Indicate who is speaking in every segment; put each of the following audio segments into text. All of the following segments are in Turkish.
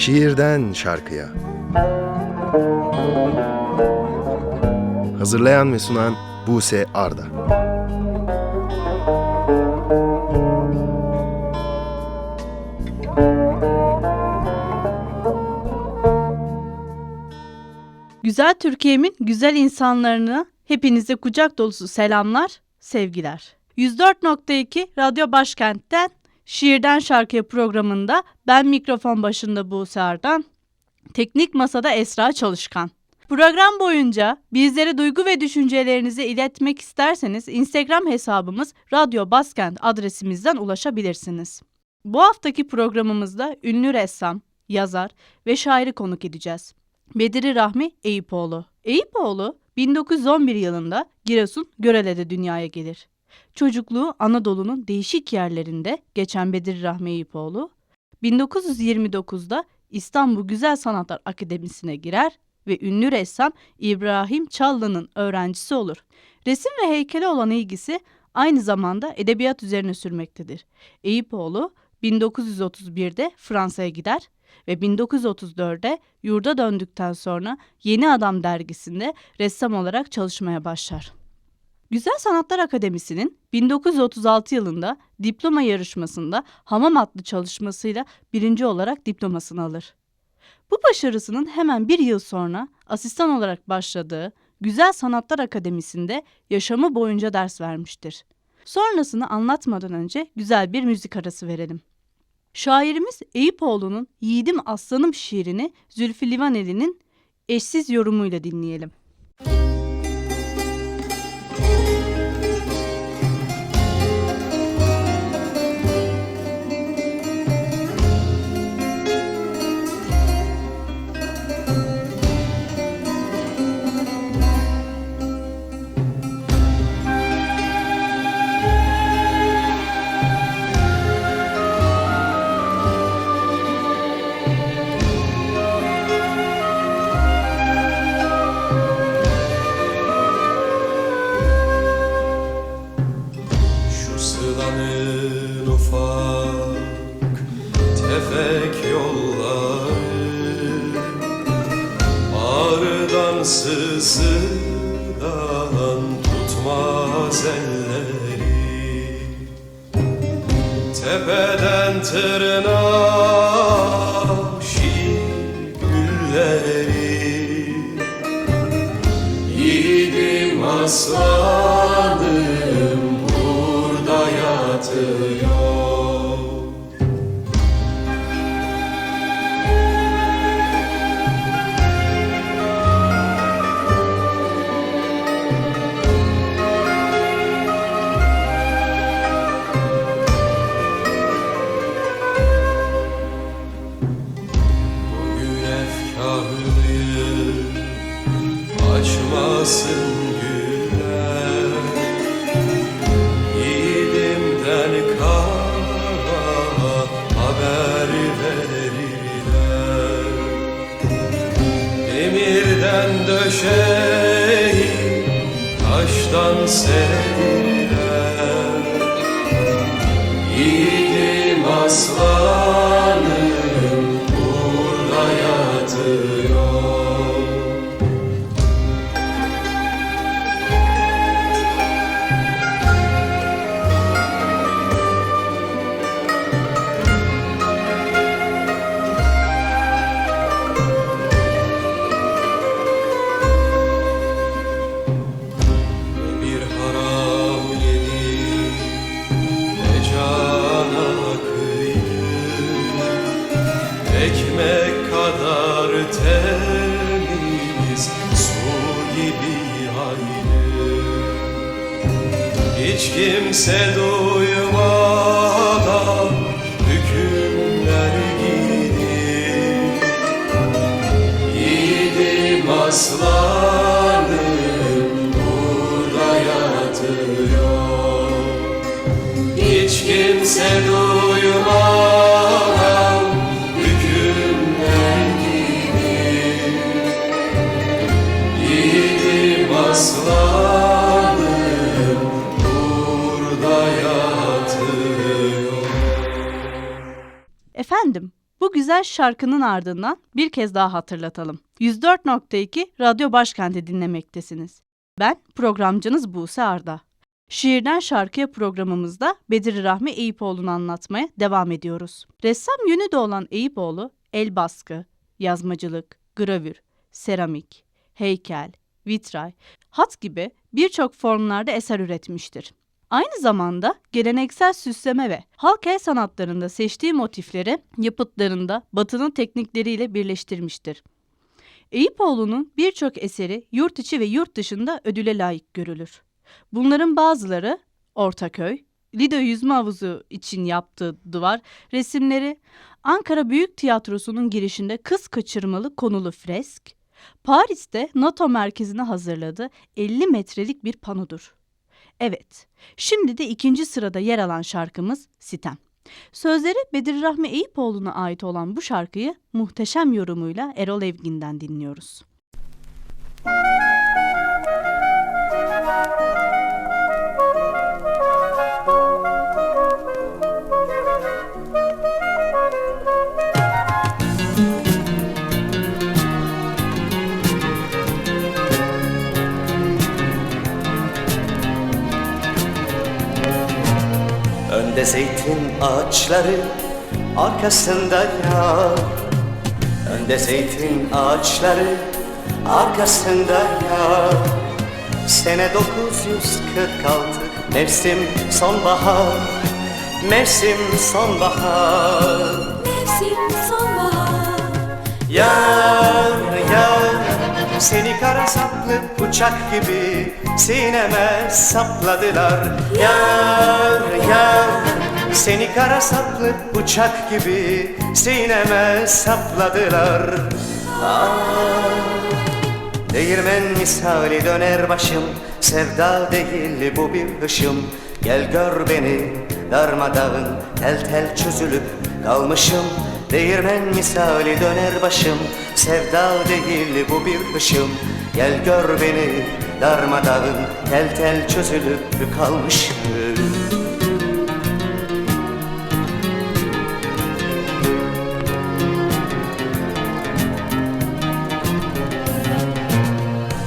Speaker 1: Şiirden şarkıya. Hazırlayan ve sunan Buse Arda.
Speaker 2: Güzel Türkiye'min güzel insanlarına hepinize kucak dolusu selamlar, sevgiler. 104.2 Radyo Başkent'ten Şiirden Şarkıya programında ben mikrofon başında Buse Ardan, teknik masada Esra Çalışkan. Program boyunca bizlere duygu ve düşüncelerinizi iletmek isterseniz Instagram hesabımız Radyo Baskent adresimizden ulaşabilirsiniz. Bu haftaki programımızda ünlü ressam, yazar ve şairi konuk edeceğiz. Bedri Rahmi Eyüpoğlu. Eyüpoğlu 1911 yılında Giresun Görele'de dünyaya gelir. Çocukluğu Anadolu'nun değişik yerlerinde geçen Bedri Rahmi Eyüpoğlu, 1929'da İstanbul Güzel Sanatlar Akademisi'ne girer ve ünlü ressam İbrahim Çallı'nın öğrencisi olur. Resim ve heykele olan ilgisi aynı zamanda edebiyat üzerine sürmektedir. Eyüpoğlu 1931'de Fransa'ya gider ve 1934'de yurda döndükten sonra Yeni Adam dergisinde ressam olarak çalışmaya başlar. Güzel Sanatlar Akademisi'nin 1936 yılında diploma yarışmasında Hamam adlı çalışmasıyla birinci olarak diplomasını alır. Bu başarısının hemen bir yıl sonra asistan olarak başladığı Güzel Sanatlar Akademisi'nde yaşamı boyunca ders vermiştir. Sonrasını anlatmadan önce güzel bir müzik arası verelim. Şairimiz Eyüpoğlu'nun Yiğidim Aslanım şiirini Zülfü Livaneli'nin eşsiz yorumuyla dinleyelim.
Speaker 3: Sılanın ufak yolları Ağrıdan sızıdan tutmaz elleri. Tepeden tırnağa şiir gülleri. Yiğidim aslanım Yiğidim Hiç kimse duymadan hükümler giydi Yiğidim aslanım burada yatıyor. Hiç kimse duymadan
Speaker 2: Efendim, Bu güzel şarkının ardından bir kez daha hatırlatalım. 104.2 Radyo Başkent'i dinlemektesiniz. Ben programcınız Buse Arda. Şiirden Şarkıya programımızda Bedir Rahmi Eyüpoğlu'nu anlatmaya devam ediyoruz. Ressam yönü de olan Eyüpoğlu, el baskı, yazmacılık, gravür, seramik, heykel, vitray, hat gibi birçok formlarda eser üretmiştir. Aynı zamanda geleneksel süsleme ve halk el sanatlarında seçtiği motifleri yapıtlarında batının teknikleriyle birleştirmiştir. Eyüpoğlu'nun birçok eseri yurt içi ve yurt dışında ödüle layık görülür. Bunların bazıları Ortaköy, Lido Yüzme Havuzu için yaptığı duvar resimleri, Ankara Büyük Tiyatrosu'nun girişinde kız kaçırmalı konulu fresk, Paris'te NATO merkezine hazırladığı 50 metrelik bir panodur. Evet, şimdi de ikinci sırada yer alan şarkımız Sitem. Sözleri Bedir Rahmi Eyüpoğlu'na ait olan bu şarkıyı muhteşem yorumuyla Erol Evgin'den dinliyoruz.
Speaker 4: Önde zeytin ağaçları? Arkasında yar Önde zeytin ağaçları arkasında yar Sene 946 mevsim sonbahar. Mevsim sonbahar.
Speaker 5: Mevsim sonbahar.
Speaker 4: Yar yar seni kara saplı bıçak gibi sineme sapladılar. Yar yar seni kara saplı bıçak gibi sineme sapladılar. Ah, Değirmen misali döner başım Sevda değil bu bir hışım. Gel gör beni darmadağın Tel tel çözülüp kalmışım. Değirmen misali döner başım Sevda değil bu bir hışım Gel gör beni darmadağın Tel tel çözülüp kalmışım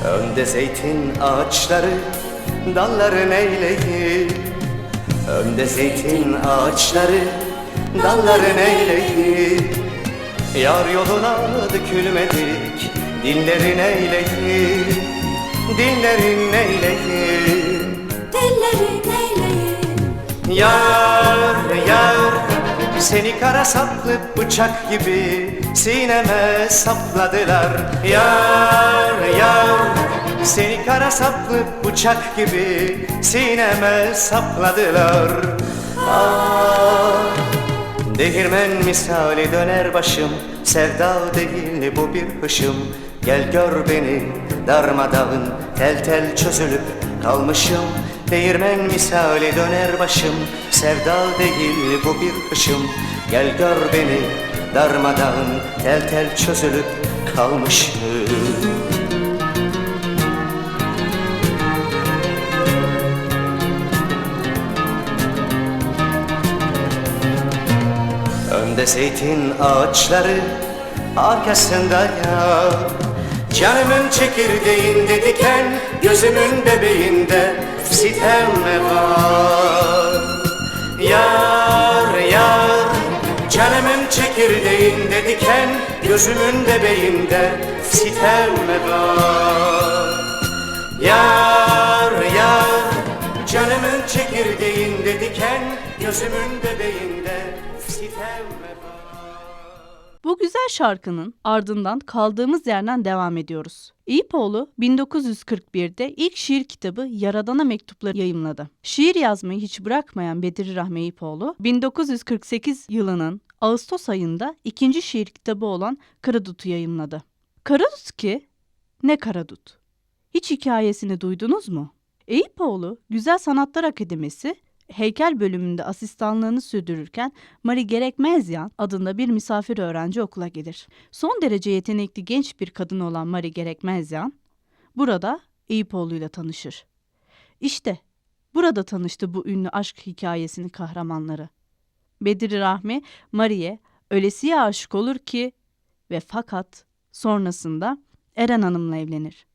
Speaker 4: Önde zeytin ağaçları dalları neyleydi? Önde zeytin ağaçları dalları neyleydi? Yar yoluna dökülmedik Dillerin eyleydi Dillerin neyleydi
Speaker 5: Dilleri neyleyin
Speaker 4: Yar yar seni kara saplı bıçak gibi sineme sapladılar. Yar yar seni kara saplı bıçak gibi sineme sapladılar. Ah, Değirmen misali döner başım Sevda değil bu bir hışım. Gel gör beni darmadağın Tel tel çözülüp kalmışım. Değirmen misali döner başım Sevda değil bu bir hışım. Gel gör beni darmadağın Tel tel çözülüp kalmışım Önde zeytin ağaçları arkasında yar Canımın çekirdeğinde diken Gözümün bebeğinde sitem mi var. Yar yar Canımın çekirdeğinde diken Gözümün bebeğinde sitem mi var. Yar yar Canımın çekirdeğinde diken Gözümün bebeğinde sitem mi
Speaker 2: Bu güzel şarkının ardından kaldığımız yerden devam ediyoruz. İyipoğlu 1941'de ilk şiir kitabı Yaradan'a Mektupları yayımladı. Şiir yazmayı hiç bırakmayan Bedri Rahmi İyipoğlu, 1948 yılının Ağustos ayında ikinci şiir kitabı olan Karadut'u yayımladı. Karadut ki, ne Karadut? Hiç hikayesini duydunuz mu? Eyüpoğlu Güzel Sanatlar Akademisi heykel bölümünde asistanlığını sürdürürken Marie Gerekmezyan adında bir misafir öğrenci okula gelir. Son derece yetenekli genç bir kadın olan Marie Gerekmezyan burada Eyüpoğlu ile tanışır. İşte burada tanıştı bu ünlü aşk hikayesinin kahramanları. Bedri Rahmi Marie'ye ölesiye aşık olur ki ve fakat sonrasında Eren Hanım'la evlenir.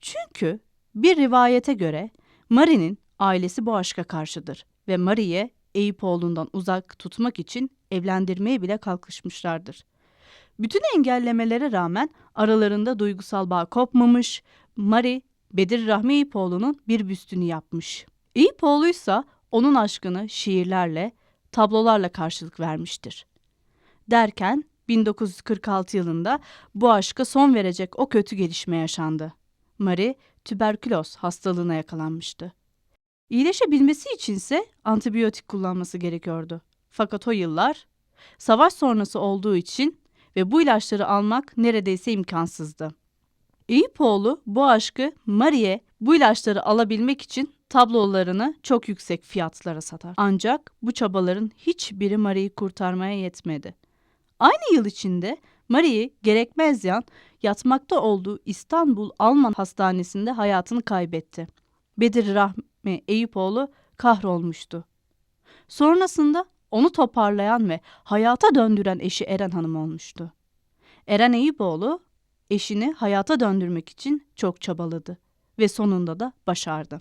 Speaker 2: Çünkü bir rivayete göre Mari'nin ailesi bu aşka karşıdır ve Mari'ye Eyüpoğlu'ndan uzak tutmak için evlendirmeye bile kalkışmışlardır. Bütün engellemelere rağmen aralarında duygusal bağ kopmamış, Mari, Bedir Rahmi Eyüpoğlu'nun bir büstünü yapmış. Eyüpoğlu ise onun aşkını şiirlerle, tablolarla karşılık vermiştir. Derken 1946 yılında bu aşka son verecek o kötü gelişme yaşandı. Marie tüberküloz hastalığına yakalanmıştı. İyileşebilmesi içinse antibiyotik kullanması gerekiyordu. Fakat o yıllar savaş sonrası olduğu için ve bu ilaçları almak neredeyse imkansızdı. Eyüpoğlu bu aşkı Marie'ye bu ilaçları alabilmek için tablolarını çok yüksek fiyatlara satar. Ancak bu çabaların hiçbiri Marie'yi kurtarmaya yetmedi. Aynı yıl içinde Marie'yi gerekmez yan yatmakta olduğu İstanbul Alman Hastanesi'nde hayatını kaybetti. Bedir Rahmi Eyüpoğlu kahrolmuştu. Sonrasında onu toparlayan ve hayata döndüren eşi Eren Hanım olmuştu. Eren Eyüpoğlu eşini hayata döndürmek için çok çabaladı ve sonunda da başardı.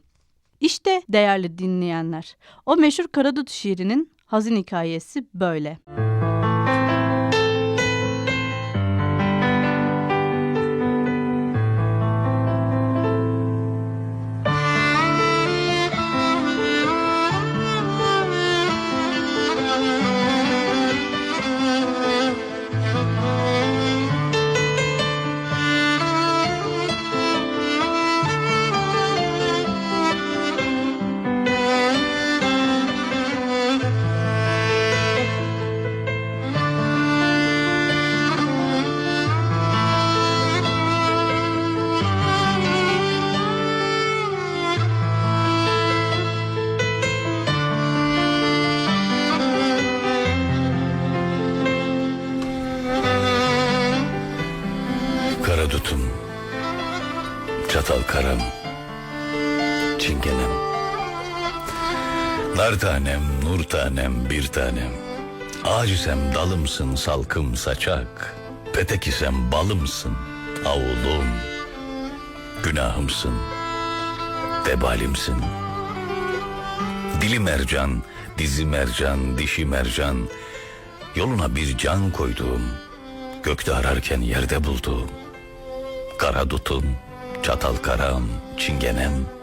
Speaker 2: İşte değerli dinleyenler, o meşhur Karadut şiirinin hazin hikayesi böyle.
Speaker 6: Karadutum, Nar tanem, nur tanem, bir tanem. Ağaç dalımsın, salkım saçak. Petek isem balımsın, avulum. Günahımsın, debalimsin. Dili mercan, dizi mercan, dişi mercan. Yoluna bir can koyduğum, gökte ararken yerde bulduğum. Kara dutum, çatal karam, çingenem.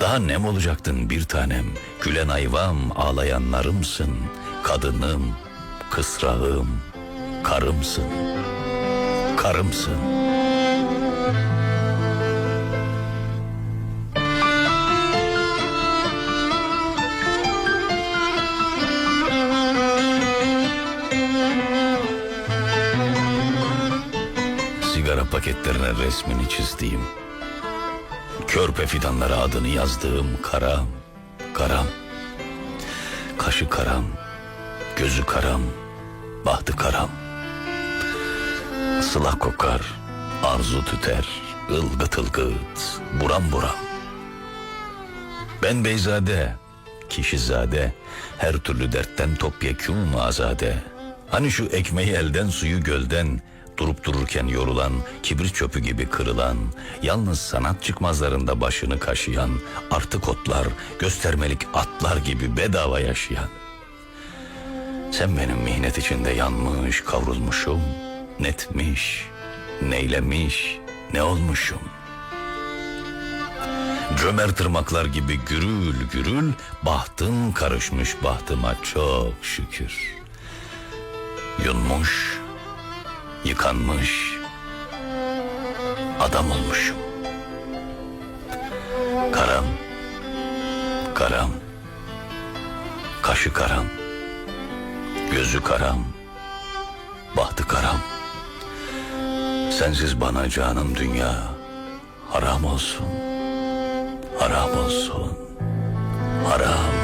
Speaker 6: Daha nem olacaktın bir tanem. Gülen ayvam, ağlayanlarımsın. Kadınım, kısrağım, karımsın. Karımsın. Sigara paketlerine resmini çizdiğim, körpe fidanlara adını yazdığım karam, karam, kaşı karam, gözü karam, bahtı karam. Sıla kokar, arzu tüter, ılgıt ılgıt, buram buram. Ben beyzade, kişizade, her türlü dertten topyekun azade. Hani şu ekmeği elden suyu gölden, durup dururken yorulan, kibrit çöpü gibi kırılan, yalnız sanat çıkmazlarında başını kaşıyan, artık otlar, göstermelik atlar gibi bedava yaşayan. Sen benim mihnet içinde yanmış, kavrulmuşum, netmiş, neylemiş, ne olmuşum. Cömert ırmaklar gibi gürül gürül bahtım karışmış bahtıma çok şükür. Yunmuş, yıkanmış, adam olmuşum. Karam, karam, kaşı karam, gözü karam, bahtı karam. Sensiz bana canım dünya haram olsun, haram olsun, haram.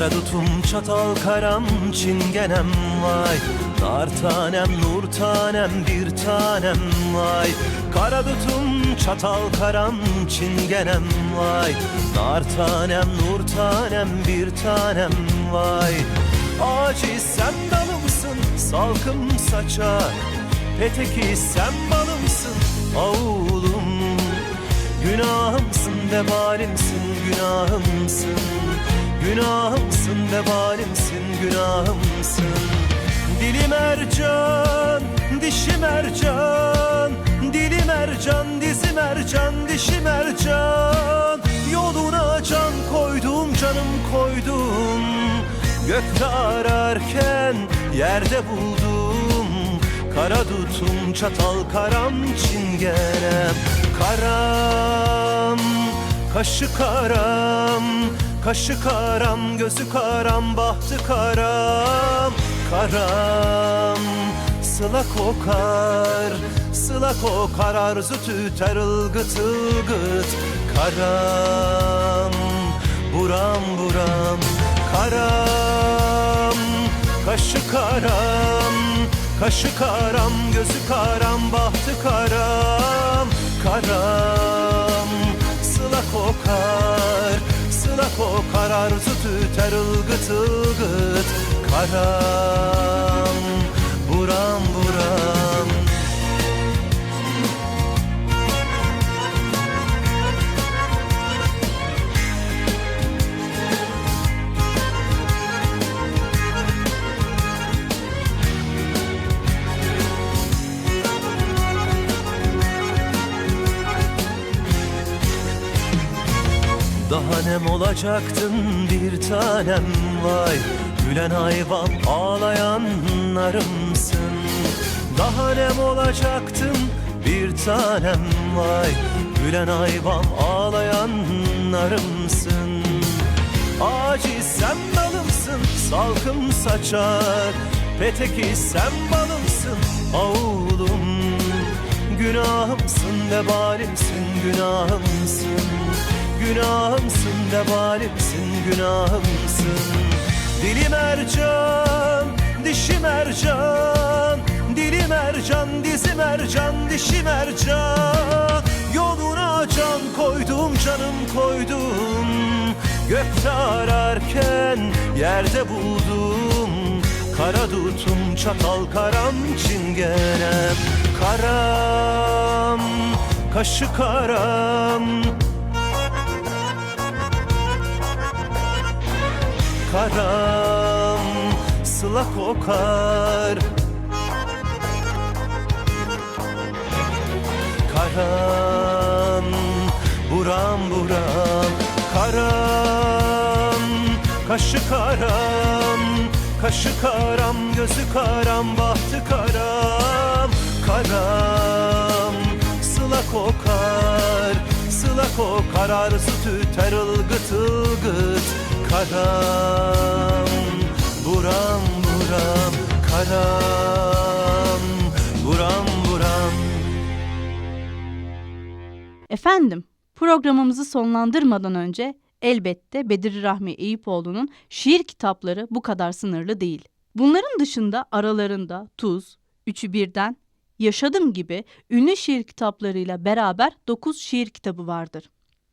Speaker 7: Kara dutum çatal karam çingenem vay. Nar tanem nur tanem bir tanem vay. Kara dutum çatal karam çingenem vay. Nar tanem nur tanem bir tanem vay. Ağacı sen dalımsın salkım saçar Peteki sen balımsın oğlum? Günahımsın vebalimsin günahımsın Günahımsın vebalimsin günahımsın. Dilim ercan, dişim ercan. Dilim ercan, dizim ercan, dişim ercan. Yoluna can koydum, canım koydum. Gökte ararken yerde buldum. Kara dutum çatal karam çingenem Karam kaşı karam Kaşı karam gözü karam bahtı karam. Karam sıla kokar Sıla kokar arzu tüter ılgıt ılgıt. Karam buram buram. Karam kaşı karam Kaşı karam, gözü karam, bahtı karam. Karam, sıla kokar Sıla kokar, arzu tüter ılgıt ılgıt Karam, buram buram Nem olacaktın bir tanem vay. Gülen hayvan ağlayan narımsın Daha nem olacaktın bir tanem vay. Gülen hayvan ağlayan narımsın Ağacı sen dalımsın salkım saçar. Peteki sen balımsın oğlum. Günahımsın vebalimsin günahımsın. Günahımsın vebalimsin günahımsın. Dilim ercan, dişim ercan. Dilim ercan, dizim ercan, dişim ercan. Yoluna can koydum, canım koydum. Gökte ararken yerde buldum. Kara dutum çatal karam çingenem. Karam, kaşı karam Karam, sıla kokar. Karam, buram buram Karam, kaşı karam Kaşı karam, gözü karam, bahtı karam. Karam, sıla kokar Sıla kokar, arzu tüter ılgıt ılgıt Karam, buram buram Karam, buram buram
Speaker 2: Efendim, programımızı sonlandırmadan önce elbette Bedir Rahmi Eyüpoğlu'nun şiir kitapları bu kadar sınırlı değil. Bunların dışında aralarında Tuz, Üçü Birden, Yaşadım gibi ünlü şiir kitaplarıyla beraber 9 şiir kitabı vardır.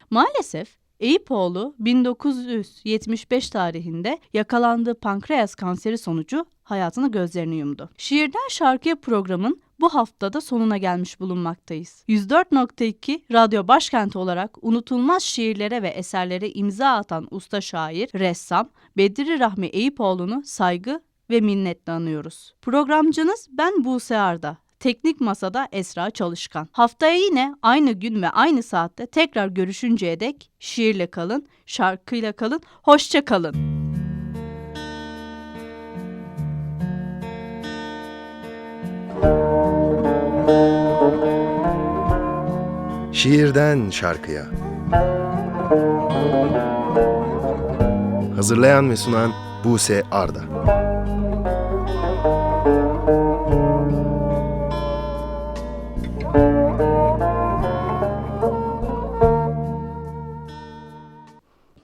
Speaker 2: Maalesef Eyüpoğlu 1975 tarihinde yakalandığı pankreas kanseri sonucu hayatını gözlerini yumdu. Şiirden Şarkıya programın bu haftada sonuna gelmiş bulunmaktayız. 104.2 Radyo Başkenti olarak unutulmaz şiirlere ve eserlere imza atan usta şair, ressam Bedri Rahmi Eyüpoğlu'nu saygı ve minnetle anıyoruz. Programcınız ben Buse Arda. Teknik Masada Esra Çalışkan. Haftaya yine aynı gün ve aynı saatte tekrar görüşünceye dek şiirle kalın, şarkıyla kalın, hoşça kalın.
Speaker 1: Şiirden şarkıya. Hazırlayan ve sunan Buse Arda.